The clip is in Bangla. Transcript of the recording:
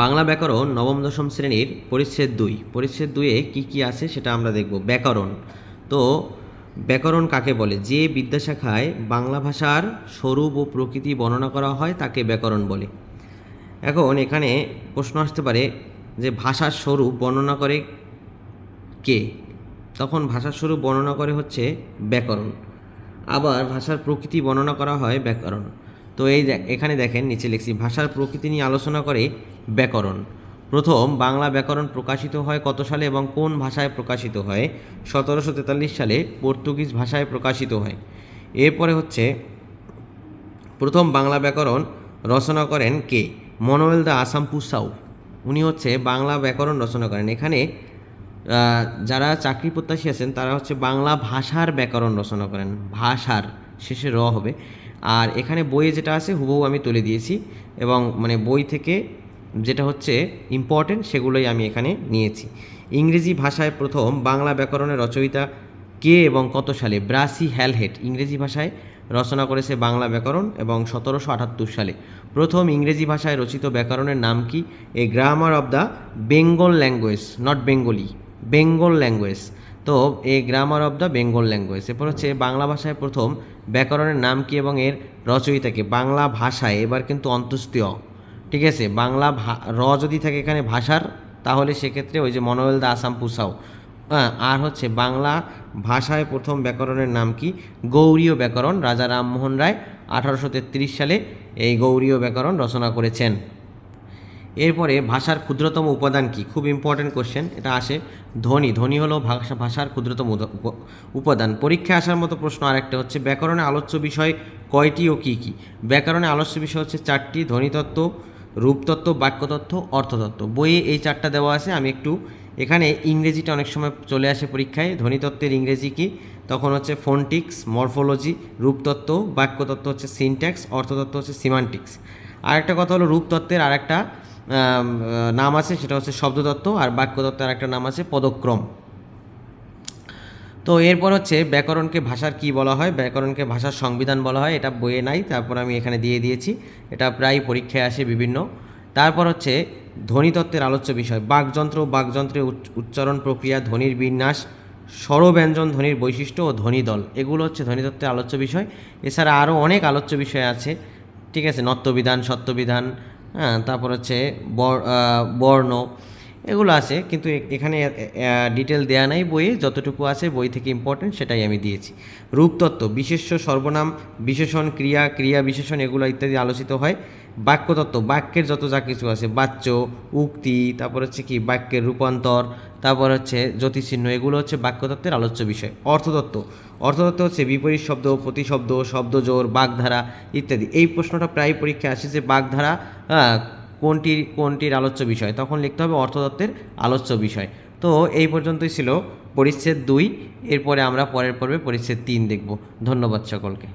বাংলা ব্যাকরণ নবম, দশম শ্রেণির পরিচ্ছেদ দুই। পরিচ্ছেদ দুইয়ে কি কি আছে সেটা আমরা দেখব। ব্যাকরণ। তো ব্যাকরণ কাকে বলে? যে বিদ্যাশাখায় বাংলা ভাষার স্বরূপ ও প্রকৃতি বর্ণনা করা হয় তাকে ব্যাকরণ বলে। এখন এখানে প্রশ্ন আসতে পারে যে ভাষার স্বরূপ বর্ণনা করে কে? তখন ভাষার স্বরূপ বর্ণনা করে হচ্ছে ব্যাকরণ। আবার ভাষার প্রকৃতি বর্ণনা করা হয় ব্যাকরণ। তো এই এখানে দেখেন, নিচে লিখছি, ভাষার প্রকৃতি নিয়ে আলোচনা করে ব্যাকরণ। প্রথম, বাংলা ব্যাকরণ প্রকাশিত হয় কত সালে এবং কোন ভাষায় প্রকাশিত হয়? সতেরোশো তেতাল্লিশ সালে পর্তুগিজ ভাষায় প্রকাশিত হয়। এরপরে হচ্ছে, প্রথম বাংলা ব্যাকরণ রচনা করেন কে? মনোয়েল দা আসাম পুসাউ উনি হচ্ছে বাংলা ব্যাকরণ রচনা করেন। এখানে যারা চাকরি প্রত্যাশী আছেন, তারা হচ্ছে বাংলা ভাষার ব্যাকরণ রচনা করেন। ভাষার, শেষে র হবে। আর এখানে বইয়ে যেটা আছে হুবহু আমি তুলে দিয়েছি এবং মানে বই থেকে যেটা হচ্ছে ইম্পর্টেন্ট সেগুলোই আমি এখানে নিয়েছি। ইংরেজি ভাষায় প্রথম বাংলা ব্যাকরণের রচয়িতা কে এবং কত সালে? Brassey Halhed. ইংরেজি ভাষায় রচনা করেছে বাংলা ব্যাকরণ এবং সতেরোশো আটাত্তর সালে। প্রথম ইংরেজি ভাষায় রচিত ব্যাকরণের নাম কি? A, grammar of the Bengal language, not Bengali, Bengal language. তো a grammar of the Bengal language এরপর হচ্ছে বাংলা ভাষায় প্রথম ব্যাকরণের নাম কি এবং এর রচয়িতাকে বাংলা ভাষায়, এবার কিন্তু অন্তস্তীয় ঠিক আছে? বাংলা র যদি থাকে এখানে ভাষার, তাহলে সেক্ষেত্রে ওই যে মনোয়েল দা আসাম পুসাও। হ্যাঁ আর হচ্ছে বাংলা ভাষায় প্রথম ব্যাকরণের নাম কি? গৌরীয় ব্যাকরণ, রাজা রামমোহন রায় আঠারোশো তেত্রিশ সালে এই গৌরীয় ব্যাকরণ রচনা করেছেন। এরপরে ভাষার ক্ষুদ্রতম উপাদান কি? খুব ইম্পর্ট্যান্ট কোশ্চেন এটা আসে ধ্বনি। ধ্বনি হলো ভাষা ভাষার ক্ষুদ্রতম উপাদান। পরীক্ষায় আসার মতো প্রশ্ন আরেকটা হচ্ছে, ব্যাকরণে আলোচ্য বিষয় কয়টি ও কী কী? ব্যাকরণে আলোচ্য বিষয় হচ্ছে চারটি, ধ্বনিতত্ত্ব, রূপতত্ত্ব, বাক্যতত্ত্ব, অর্থতত্ত্ব। বইয়ে এই চারটা দেওয়া আছে, আমি একটু এখানে ইংরেজিটা অনেক সময় চলে আসে পরীক্ষায়, ধ্বনিতত্ত্বের ইংরেজি কি? তখন হচ্ছে ফোনটিক্স মরফোলজি রূপতত্ত্ব, বাক্যতত্ত্ব হচ্ছে সিনট্যাক্স অর্থতত্ত্ব হচ্ছে সিমান্টিক্স আরেকটা কথা হলো রূপতত্ত্বের আরেকটা নাম আছে, সেটা হচ্ছে শব্দতত্ত্ব, আর বাক্যতত্ত্বের আরেকটা নাম আছে পদক্রম। তো এরপর হচ্ছে ব্যাকরণকে ভাষার কি বলা হয়? ব্যাকরণকে ভাষার সংবিধান বলা হয়, এটা বইয়ে নাই, তারপর আমি এখানে দিয়ে দিয়েছি। এটা প্রায় পরীক্ষায় আসে বিভিন্ন। তারপর হচ্ছে ধ্বনিতত্ত্বের আলোচ্য বিষয়, বাকযন্ত্র বাকযন্ত্রের উচ্চ- উচ্চারণ প্রক্রিয়া, ধ্বনির বিন্যাস, স্বরব্যঞ্জন, ধ্বনির বৈশিষ্ট্য ও ধ্বনিদল এগুলো হচ্ছে ধ্বনিতত্ত্বের আলোচ্য বিষয়। এছাড়া আরও অনেক আলোচ্য বিষয় আছে। ঠিক আছে, নত্যবিধান, সত্যবিধান হ্যাঁ তারপর হচ্ছে বর্ণ, এগুলো আছে, কিন্তু এখানে ডিটেল দেয়া নাই বইয়ে, যতটুকু আছে বই থেকে ইম্পর্টেন্ট সেটাই আমি দিয়েছি। রূপতত্ত্ব, বিশেষ্য, সর্বনাম, বিশেষণ, ক্রিয়া ক্রিয়া বিশেষণ, এগুলো ইত্যাদি আলোচিত হয়। বাক্যতত্ত্ব, বাক্যের যত যা কিছু আছে, বাচ্য, উক্তি, তারপর হচ্ছে কি, বাক্যের রূপান্তর তারপর হচ্ছে জ্যোতিচিহ্ন এগুলো হচ্ছে বাক্যতত্ত্বের আলোচ্য বিষয়। অর্থতত্ত্ব। অর্থতত্ত্ব হচ্ছে বিপরীত শব্দ, প্রতিশব্দ শব্দজোর বাগধারা ইত্যাদি। এই প্রশ্নটা প্রায় পরীক্ষায় আসে যে বাগধারা কোনটির কোনটির আলোচ্য বিষয়? তখন লিখতে হবে অর্থতত্ত্বের আলোচ্য বিষয়। তো এই পর্যন্তই ছিল পরিচ্ছেদ দুই। এরপরে আমরা পরের পর্বে পরিচ্ছেদ তিন দেখব। ধন্যবাদ সকলকে।